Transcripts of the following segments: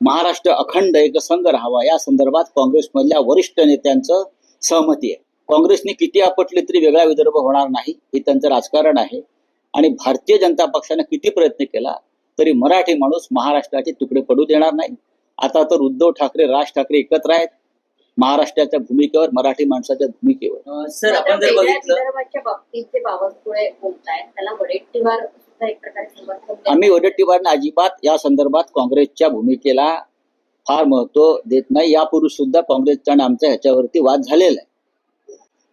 महाराष्ट्र अखंड एकसंघ राहावा. या संदर्भात काँग्रेसमधल्या वरिष्ठ नेत्यांचं सहमती आहे. काँग्रेसने किती आपटले तरी वेगळा विदर्भ होणार नाही हे त्यांचं राजकारण आहे. आणि भारतीय जनता पक्षाने किती प्रयत्न केला तरी मराठी माणूस महाराष्ट्राचे तुकडे पडू देणार नाही. आता तर उद्धव ठाकरे राज ठाकरे एकत्र आहेत. महाराष्ट्राच्या भूमिकेवर मराठी माणसाच्या भूमिकेवर. सर आपण जर बघितलं आम्ही वडेट्टीवारनं अजिबात या संदर्भात काँग्रेसच्या भूमिकेला फार महत्त्व देत नाही. यापूर्वी सुद्धा काँग्रेसचा आणि आमचा ह्याच्यावरती वाद झालेला आहे.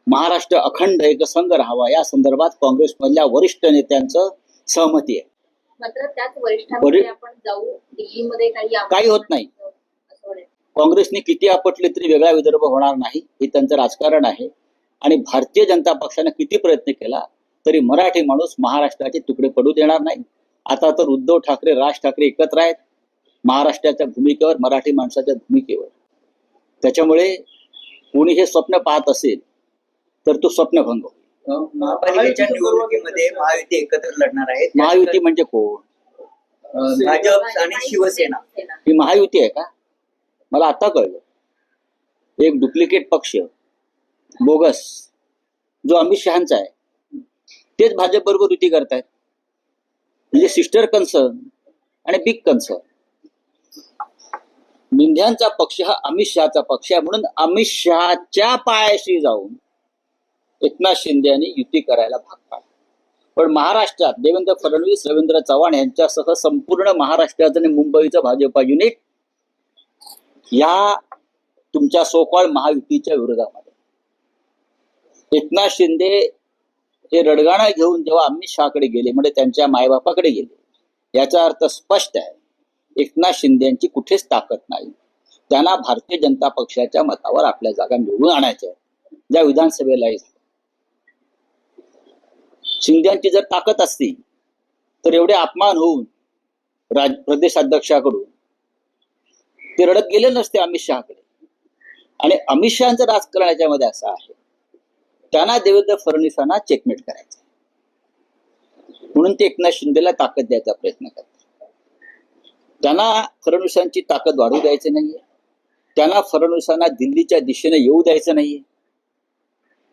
महाराष्ट्र अखंड एकसंघ राहावा या संदर्भात काँग्रेसमधल्या वरिष्ठ नेत्यांचं सहमती आहे. मात्र त्याच वरिष्ठांमध्ये वडील- आपण जाऊ दिल्लीमध्ये काही होत नाही. काँग्रेसने किती आपटले तरी वेगळा विदर्भ होणार नाही हे त्यांचं राजकारण आहे. आणि भारतीय जनता पक्षाने किती प्रयत्न केला तरी मराठी माणूस महाराष्ट्राचे तुकडे पडू देणार नाही. आता तर उद्धव ठाकरे राज ठाकरे एकत्र आहेत. महाराष्ट्राच्या भूमिकेवर मराठी माणसाच्या भूमिकेवर. त्याच्यामुळे कोणी हे स्वप्न पाहत असेल तर तो स्वप्नभंग महापालिकेच्या निवडणुकीमध्ये महायुती एकत्र लढणार आहे महायुती म्हणजे कोण? भाजप आणि शिवसेना. ही महायुती आहे का? मला आता कळलं. एक डुप्लिकेट पक्ष बोगस जो अमित शहाचा आहे. तेच भाजप बरोबर युती करतायत. म्हणजे सिस्टर कन्सर्न आणि बिग कन्सर्न. निंध्यांचा पक्ष हा अमित शहाचा पक्ष आहे म्हणून अमित शहाच्या पायाशी जाऊन एकनाथ शिंदे यांनी युती करायला भाग पाडला. पण महाराष्ट्रात देवेंद्र फडणवीस रवींद्र चव्हाण यांच्यासह संपूर्ण महाराष्ट्राचं आणि मुंबईचं भाजपा युनिट या तुमच्या सोपाळ महायुतीच्या विरोधामध्ये. एकनाथ शिंदे हे रडगाणा घेऊन जेव्हा अमित शहाकडे गेले म्हणजे त्यांच्या मायबापाकडे गेले. याचा अर्थ स्पष्ट आहे एकनाथ शिंदेची कुठेच ताकद नाही. त्यांना भारतीय जनता पक्षाच्या मतावर आपल्या जागा निवडून आणायच्या ज्या विधानसभेला शिंद्यांची जर ताकद असती तर एवढे अपमान होऊन राज प्रदेशाध्यक्षाकडून ते रडत गेले नसते अमित शहाकडे. आणि अमित शहाचं राजकारण याच्यामध्ये असं आहे. त्यांना देवेंद्र फडणवीसांना चेकमेट करायचं म्हणून ते एकनाथ शिंदेला ताकद द्यायचा प्रयत्न करतात. त्यांना फडणवीसांची ताकद वाढू द्यायची नाहीये. त्यांना फडणवीसांना दिल्लीच्या दिशेने येऊ द्यायचं नाहीये.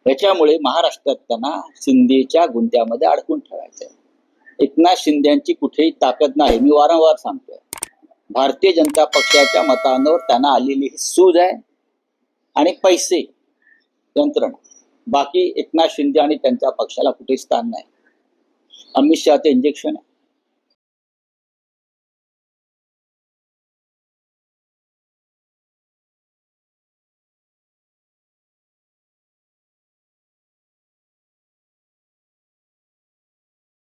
याच्यामुळे महाराष्ट्रात त्यांना शिंदेच्या गुंत्यामध्ये अडकून ठेवायचं आहे एकनाथ शिंदेची कुठेही ताकद नाही. मी वारंवार सांगतोय भारतीय जनता पक्षाच्या मतांवर त्यांना आलेली सूज आहे आणि पैसे यंत्रणा. बाकी एकनाथ शिंदे आणि त्यांच्या पक्षाला कुठे स्थान नाही. अमित शहाचं इंजेक्शन आहे.